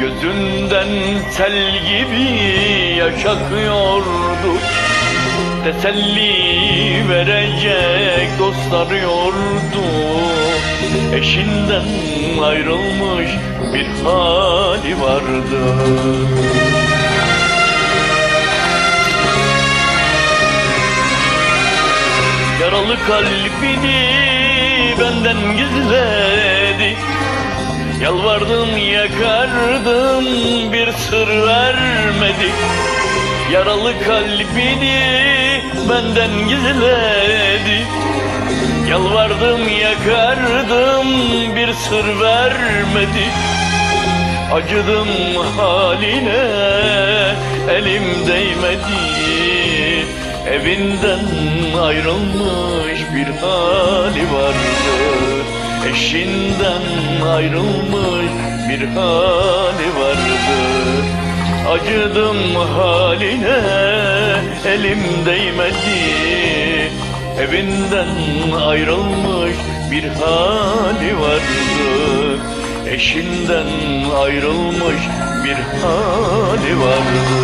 Gözünden sel gibi yaş akıyordu Teselli verecek dost arıyordu Eşinden ayrılmış bir hali vardı. Yaralı kalbini benden gizledi Yalvardım yakardım bir sır vermedi. Yaralı kalbini benden gizledi. Yalvardım yakardım bir sır vermedi. Acıdım haline elim değmedi. Evinden ayrılmış bir hali vardı Eşinden ayrılmış bir hali vardı. Acıdım haline elim değmedi. Evinden ayrılmış bir hali vardı. Eşinden ayrılmış bir hali vardı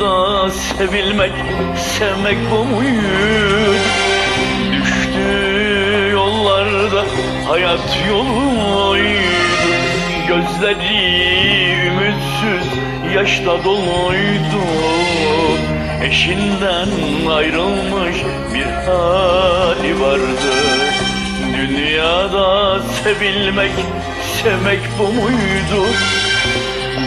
Dünyada sevilmek, sevmek bu muydu? Düştü yollarda hayat yoluydu Gözleri ümitsiz yaşla doluydu Eşinden ayrılmış bir hali vardı Dünyada sevilmek, sevmek bu muydu?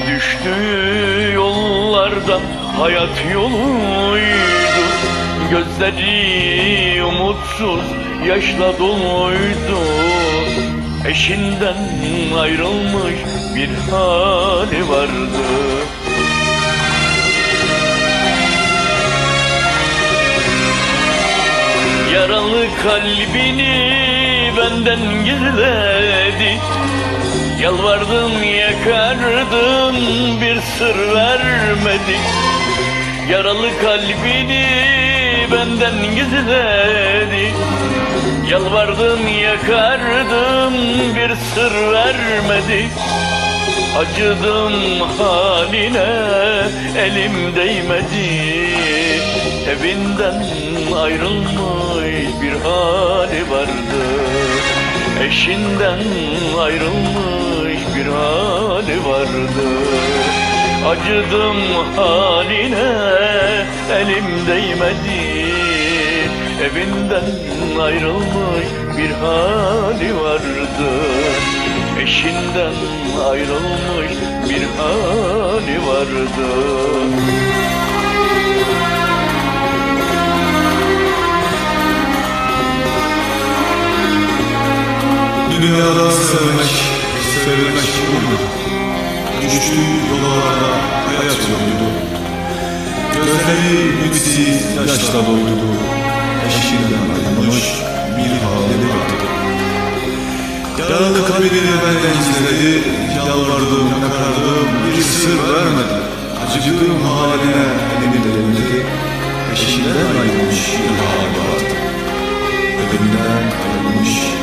Düştüğü yollarda hayat yoluydu Gözleri umutsuz yaşla doluydu. Eşinden ayrılmış bir hali vardı. Yaralı kalbini benden gizledi Yalvardım yakardım bir sır vermedi Yaralı kalbini benden gizledi. Yalvardım yakardım bir sır vermedi. Acıdım haline elim değmedi. Evinden ayrılmış bir hali vardı. Eşinden ayrılmış bir hali vardı Acıdım haline elim değmedi. Evinden ayrılmış bir hali vardı. Eşinden ayrılmış bir hali vardı. Dünyada sevmek, sevilmek buydu. Düştüğü yollarda hayat yoluydu. Gözleri ümitsiz yaşla doldu Eşinden ayrılmış bir hali vardı. Yaralı kalbini benden gizledi Yalvardım yakardım bir sır vermedi. Acıdığım haline elimi değmedi Eşinden ayrılmış bir hali vardı. Evinden ayrılmış